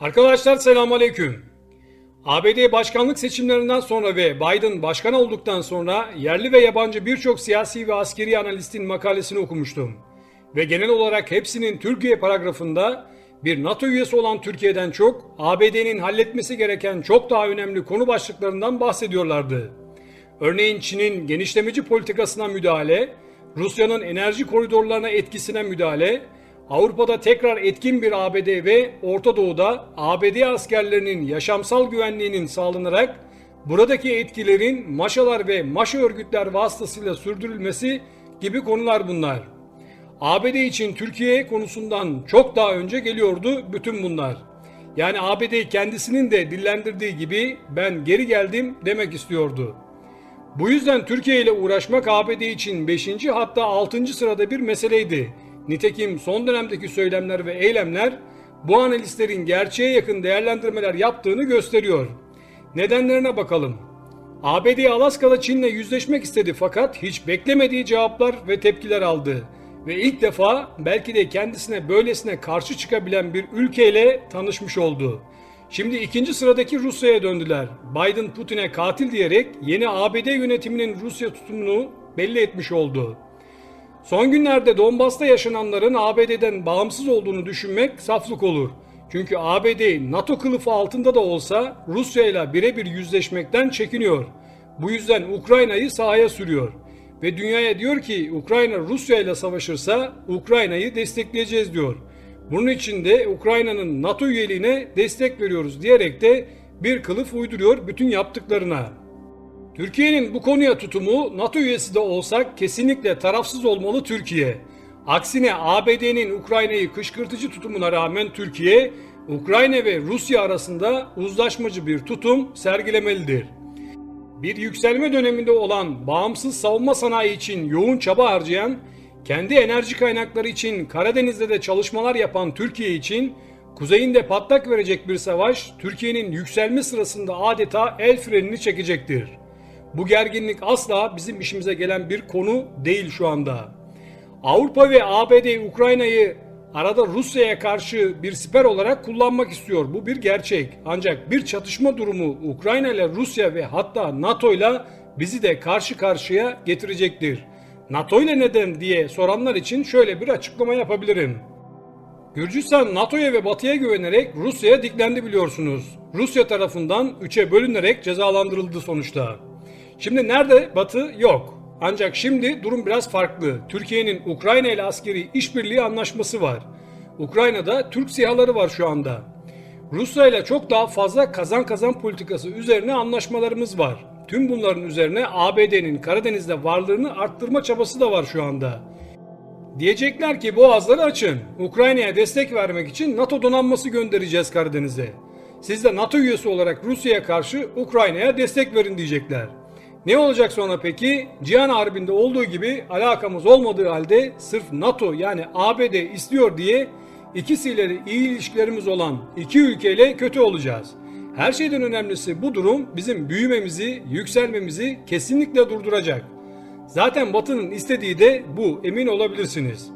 Arkadaşlar selamünaleyküm. ABD başkanlık seçimlerinden sonra ve Biden başkan olduktan sonra yerli ve yabancı birçok siyasi ve askeri analistin makalesini okumuştum. Ve genel olarak hepsinin Türkiye paragrafında bir NATO üyesi olan Türkiye'den çok ABD'nin halletmesi gereken çok daha önemli konu başlıklarından bahsediyorlardı. Örneğin Çin'in genişlemeci politikasına müdahale, Rusya'nın enerji koridorlarına etkisine müdahale, Avrupa'da tekrar etkin bir ABD ve Orta Doğu'da ABD askerlerinin yaşamsal güvenliğinin sağlanarak buradaki etkilerin maşalar ve maşa örgütler vasıtasıyla sürdürülmesi gibi konular bunlar. ABD için Türkiye konusundan çok daha önce geliyordu bütün bunlar. Yani ABD kendisinin de dillendirdiği gibi ben geri geldim demek istiyordu. Bu yüzden Türkiye ile uğraşmak ABD için 5. hatta 6. sırada bir meseleydi. Nitekim son dönemdeki söylemler ve eylemler bu analistlerin gerçeğe yakın değerlendirmeler yaptığını gösteriyor. Nedenlerine bakalım. ABD Alaska'da Çin'le yüzleşmek istedi fakat hiç beklemediği cevaplar ve tepkiler aldı. Ve ilk defa belki de kendisine böylesine karşı çıkabilen bir ülkeyle tanışmış oldu. Şimdi ikinci sıradaki Rusya'ya döndüler. Biden Putin'e katil diyerek yeni ABD yönetiminin Rusya tutumunu belli etmiş oldu. Son günlerde Donbas'ta yaşananların ABD'den bağımsız olduğunu düşünmek saflık olur. Çünkü ABD NATO kılıfı altında da olsa Rusya ile birebir yüzleşmekten çekiniyor. Bu yüzden Ukrayna'yı sahaya sürüyor. Ve dünyaya diyor ki Ukrayna Rusya ile savaşırsa Ukrayna'yı destekleyeceğiz diyor. Bunun için de Ukrayna'nın NATO üyeliğine destek veriyoruz diyerek de bir kılıf uyduruyor bütün yaptıklarına. Türkiye'nin bu konuya tutumu NATO üyesi de olsak kesinlikle tarafsız olmalı Türkiye. Aksine ABD'nin Ukrayna'yı kışkırtıcı tutumuna rağmen Türkiye, Ukrayna ve Rusya arasında uzlaşmacı bir tutum sergilemelidir. Bir yükselme döneminde olan bağımsız savunma sanayi için yoğun çaba harcayan, kendi enerji kaynakları için Karadeniz'de de çalışmalar yapan Türkiye için kuzeyinde patlak verecek bir savaş Türkiye'nin yükselme sırasında adeta el frenini çekecektir. Bu gerginlik asla bizim işimize gelen bir konu değil şu anda. Avrupa ve ABD Ukrayna'yı arada Rusya'ya karşı bir siper olarak kullanmak istiyor. Bu bir gerçek. Ancak bir çatışma durumu Ukrayna ile Rusya ve hatta NATO ile bizi de karşı karşıya getirecektir. NATO ile neden diye soranlar için şöyle bir açıklama yapabilirim. Gürcistan NATO'ya ve Batı'ya güvenerek Rusya'ya diklendi biliyorsunuz. Rusya tarafından üçe bölünerek cezalandırıldı sonuçta. Şimdi nerede Batı? Yok. Ancak şimdi durum biraz farklı. Türkiye'nin Ukrayna ile askeri işbirliği anlaşması var. Ukrayna'da Türk sihaları var şu anda. Rusya ile çok daha fazla kazan kazan politikası üzerine anlaşmalarımız var. Tüm bunların üzerine ABD'nin Karadeniz'de varlığını arttırma çabası da var şu anda. Diyecekler ki boğazları açın. Ukrayna'ya destek vermek için NATO donanması göndereceğiz Karadeniz'e. Siz de NATO üyesi olarak Rusya'ya karşı Ukrayna'ya destek verin diyecekler. Ne olacak sonra peki? Cihan Harbi'nde olduğu gibi alakamız olmadığı halde sırf NATO yani ABD istiyor diye ikisiyle de iyi ilişkilerimiz olan iki ülkeyle kötü olacağız. Her şeyden önemlisi bu durum bizim büyümemizi, yükselmemizi kesinlikle durduracak. Zaten Batı'nın istediği de bu emin olabilirsiniz.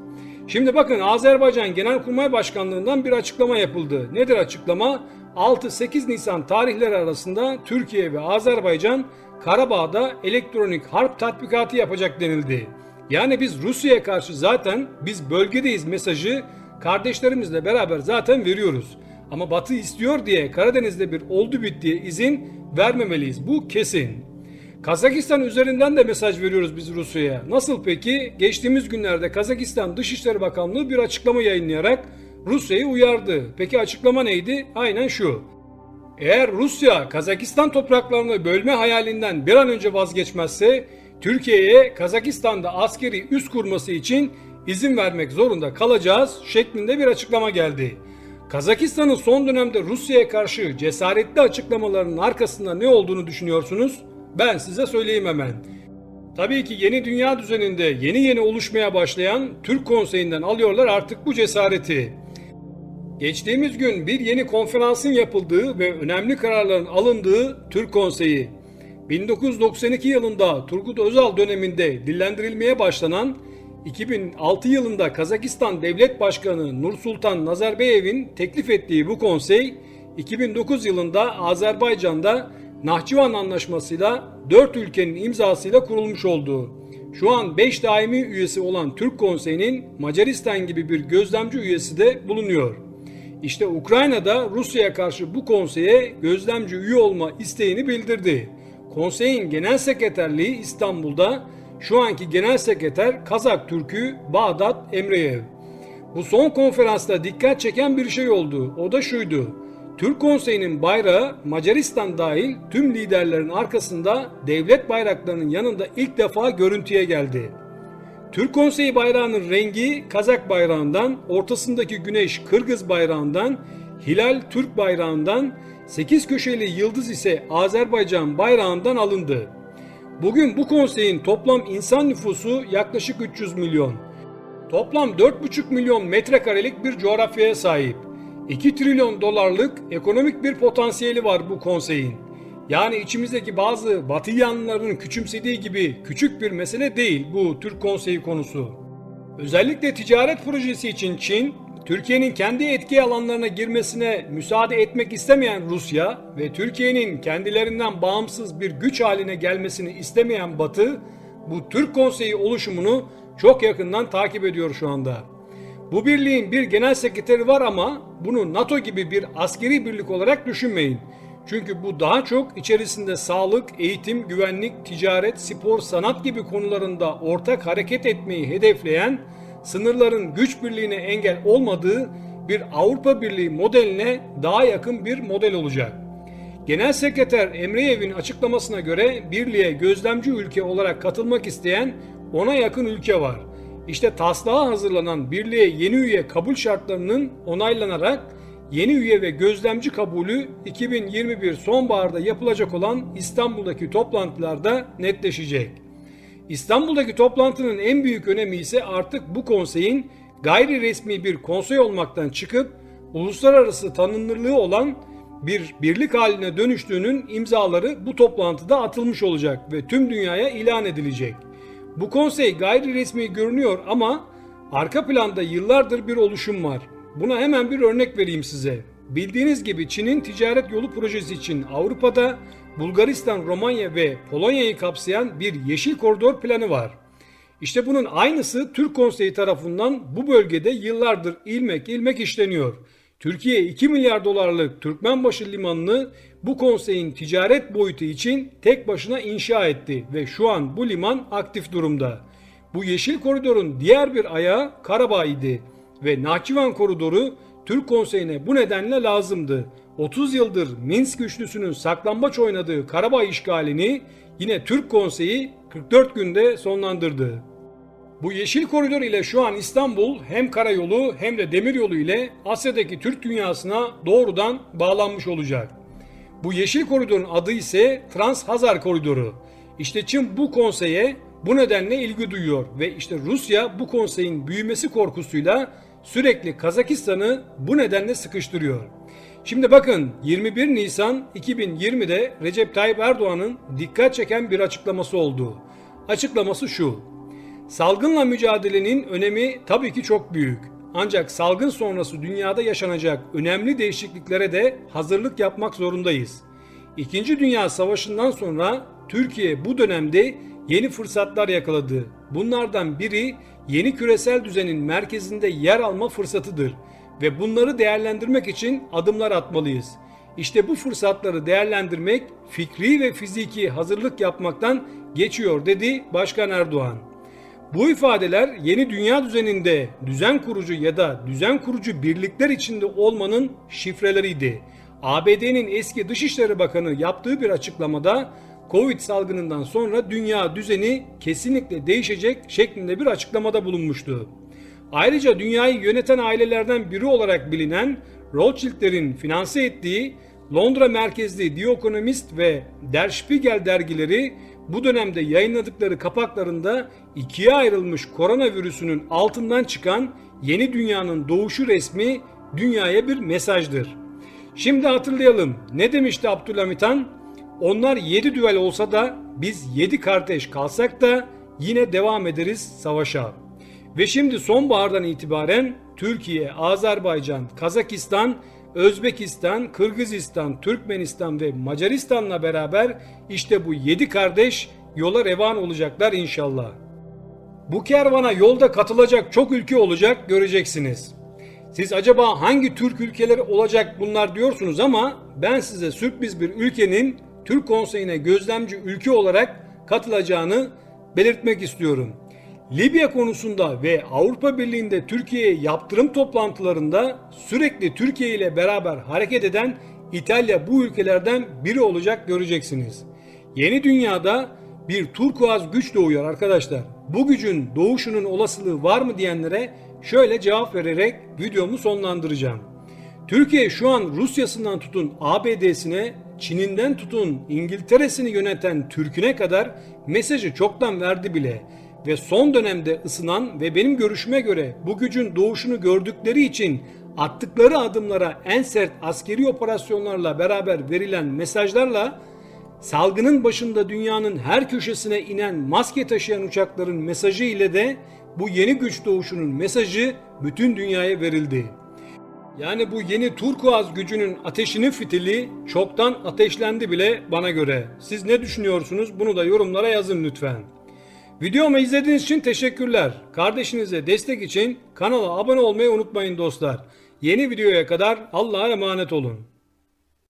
Şimdi bakın Azerbaycan Genelkurmay Başkanlığı'ndan bir açıklama yapıldı. Nedir açıklama? 6-8 Nisan tarihleri arasında Türkiye ve Azerbaycan Karabağ'da elektronik harp tatbikatı yapacak denildi. Yani biz Rusya'ya karşı zaten biz bölgedeyiz mesajı kardeşlerimizle beraber zaten veriyoruz. Ama Batı istiyor diye Karadeniz'de bir oldu bittiye izin vermemeliyiz. Bu kesin. Kazakistan üzerinden de mesaj veriyoruz biz Rusya'ya. Nasıl peki? Geçtiğimiz günlerde Kazakistan Dışişleri Bakanlığı bir açıklama yayınlayarak Rusya'yı uyardı. Peki açıklama neydi? Aynen şu. Eğer Rusya Kazakistan topraklarını bölme hayalinden bir an önce vazgeçmezse Türkiye'ye Kazakistan'da askeri üs kurması için izin vermek zorunda kalacağız şeklinde bir açıklama geldi. Kazakistan'ın son dönemde Rusya'ya karşı cesaretli açıklamalarının arkasında ne olduğunu düşünüyorsunuz? Ben size söyleyeyim hemen. Tabii ki yeni dünya düzeninde yeni yeni oluşmaya başlayan Türk Konseyi'nden alıyorlar artık bu cesareti. Geçtiğimiz gün bir yeni konferansın yapıldığı ve önemli kararların alındığı Türk Konseyi, 1992 yılında Turgut Özal döneminde dillendirilmeye başlanan 2006 yılında Kazakistan Devlet Başkanı Nursultan Nazarbayev'in teklif ettiği bu konsey 2009 yılında Azerbaycan'da Nahçıvan Anlaşması'yla 4 ülkenin imzasıyla kurulmuş olduğu, şu an 5 daimi üyesi olan Türk Konseyi'nin Macaristan gibi bir gözlemci üyesi de bulunuyor. İşte Ukrayna'da Rusya'ya karşı bu konseye gözlemci üye olma isteğini bildirdi. Konseyin genel sekreterliği İstanbul'da, şu anki genel sekreter Kazak Türk'ü Bağdat Emreyev. Bu son konferansta dikkat çeken bir şey oldu. O da şuydu. Türk Konseyi'nin bayrağı Macaristan dahil tüm liderlerin arkasında devlet bayraklarının yanında ilk defa görüntüye geldi. Türk Konseyi bayrağının rengi Kazak bayrağından, ortasındaki güneş Kırgız bayrağından, hilal Türk bayrağından, 8 köşeli yıldız ise Azerbaycan bayrağından alındı. Bugün bu konseyin toplam insan nüfusu yaklaşık 300 milyon. Toplam 4,5 milyon metrekarelik bir coğrafyaya sahip. 2 trilyon dolarlık ekonomik bir potansiyeli var bu konseyin. Yani içimizdeki bazı batı yanlıların küçümsediği gibi küçük bir mesele değil bu Türk Konseyi konusu. Özellikle ticaret projesi için Çin, Türkiye'nin kendi etki alanlarına girmesine müsaade etmek istemeyen Rusya ve Türkiye'nin kendilerinden bağımsız bir güç haline gelmesini istemeyen Batı, bu Türk Konseyi oluşumunu çok yakından takip ediyor şu anda. Bu birliğin bir genel sekreteri var ama bunu NATO gibi bir askeri birlik olarak düşünmeyin. Çünkü bu daha çok içerisinde sağlık, eğitim, güvenlik, ticaret, spor, sanat gibi konularında ortak hareket etmeyi hedefleyen, sınırların güç birliğine engel olmadığı bir Avrupa Birliği modeline daha yakın bir model olacak. Genel Sekreter Emreyev'in açıklamasına göre birliğe gözlemci ülke olarak katılmak isteyen ona yakın ülke var. İşte taslağa hazırlanan birliğe yeni üye kabul şartlarının onaylanarak yeni üye ve gözlemci kabulü 2021 sonbaharda yapılacak olan İstanbul'daki toplantılarda netleşecek. İstanbul'daki toplantının en büyük önemi ise artık bu konseyin gayri resmi bir konsey olmaktan çıkıp uluslararası tanınırlığı olan bir birlik haline dönüştüğünün imzaları bu toplantıda atılmış olacak ve tüm dünyaya ilan edilecek. Bu konsey gayri resmi görünüyor ama arka planda yıllardır bir oluşum var. Buna hemen bir örnek vereyim size. Bildiğiniz gibi Çin'in ticaret yolu projesi için Avrupa'da Bulgaristan, Romanya ve Polonya'yı kapsayan bir yeşil koridor planı var. İşte bunun aynısı Türk Konseyi tarafından bu bölgede yıllardır ilmek ilmek işleniyor. Türkiye 2 milyar dolarlık Türkmenbaşı limanını bu konseyin ticaret boyutu için tek başına inşa etti ve şu an bu liman aktif durumda. Bu yeşil koridorun diğer bir ayağı Karabağ idi ve Nahçıvan koridoru Türk Konseyi'ne bu nedenle lazımdı. 30 yıldır Minsk güçlüsünün saklambaç oynadığı Karabağ işgalini yine Türk Konseyi 44 günde sonlandırdı. Bu yeşil koridor ile şu an İstanbul hem karayolu hem de demiryolu ile Asya'daki Türk dünyasına doğrudan bağlanmış olacak. Bu yeşil koridorun adı ise Trans-Hazar koridoru. İşte Çin bu konseye bu nedenle ilgi duyuyor ve işte Rusya bu konseyin büyümesi korkusuyla sürekli Kazakistan'ı bu nedenle sıkıştırıyor. Şimdi bakın 21 Nisan 2020'de Recep Tayyip Erdoğan'ın dikkat çeken bir açıklaması oldu. Açıklaması şu. Salgınla mücadelenin önemi tabii ki çok büyük. Ancak salgın sonrası dünyada yaşanacak önemli değişikliklere de hazırlık yapmak zorundayız. İkinci Dünya Savaşı'ndan sonra Türkiye bu dönemde yeni fırsatlar yakaladı. Bunlardan biri yeni küresel düzenin merkezinde yer alma fırsatıdır ve bunları değerlendirmek için adımlar atmalıyız. İşte bu fırsatları değerlendirmek fikri ve fiziki hazırlık yapmaktan geçiyor dedi Başkan Erdoğan. Bu ifadeler yeni dünya düzeninde düzen kurucu ya da düzen kurucu birlikler içinde olmanın şifreleriydi. ABD'nin eski Dışişleri Bakanı yaptığı bir açıklamada Covid salgınından sonra dünya düzeni kesinlikle değişecek şeklinde bir açıklamada bulunmuştu. Ayrıca dünyayı yöneten ailelerden biri olarak bilinen Rothschild'lerin finanse ettiği Londra merkezli The Economist ve Der Spiegel dergileri bu dönemde yayınladıkları kapaklarında ikiye ayrılmış koronavirüsünün altından çıkan yeni dünyanın doğuşu resmi dünyaya bir mesajdır. Şimdi hatırlayalım. Ne demişti Abdülhamit Han? Onlar yedi düvel olsa da biz yedi kardeş kalsak da yine devam ederiz savaşa. Ve şimdi sonbahardan itibaren Türkiye, Azerbaycan, Kazakistan Özbekistan, Kırgızistan, Türkmenistan ve Macaristan'la beraber işte bu 7 kardeş yola revan olacaklar inşallah. Bu kervana yolda katılacak çok ülke olacak göreceksiniz. Siz acaba hangi Türk ülkeleri olacak bunlar diyorsunuz ama ben size sürpriz bir ülkenin Türk Konseyi'ne gözlemci ülke olarak katılacağını belirtmek istiyorum. Libya konusunda ve Avrupa Birliği'nde Türkiye'ye yaptırım toplantılarında sürekli Türkiye ile beraber hareket eden İtalya bu ülkelerden biri olacak göreceksiniz. Yeni dünyada bir turkuaz güç doğuyor arkadaşlar. Bu gücün doğuşunun olasılığı var mı diyenlere şöyle cevap vererek videomu sonlandıracağım. Türkiye şu an Rusya'sından tutun ABD'sine, Çin'inden tutun İngiltere'sini yöneten Türk'üne kadar mesajı çoktan verdi bile. Ve son dönemde ısınan ve benim görüşüme göre bu gücün doğuşunu gördükleri için attıkları adımlara en sert askeri operasyonlarla beraber verilen mesajlarla salgının başında dünyanın her köşesine inen maske taşıyan uçakların mesajı ile de bu yeni güç doğuşunun mesajı bütün dünyaya verildi. Yani bu yeni turkuaz gücünün ateşinin fitili çoktan ateşlendi bile bana göre. Siz ne düşünüyorsunuz? Bunu da yorumlara yazın lütfen. Videomu izlediğiniz için teşekkürler. Kardeşinize destek için kanala abone olmayı unutmayın dostlar. Yeni videoya kadar Allah'a emanet olun.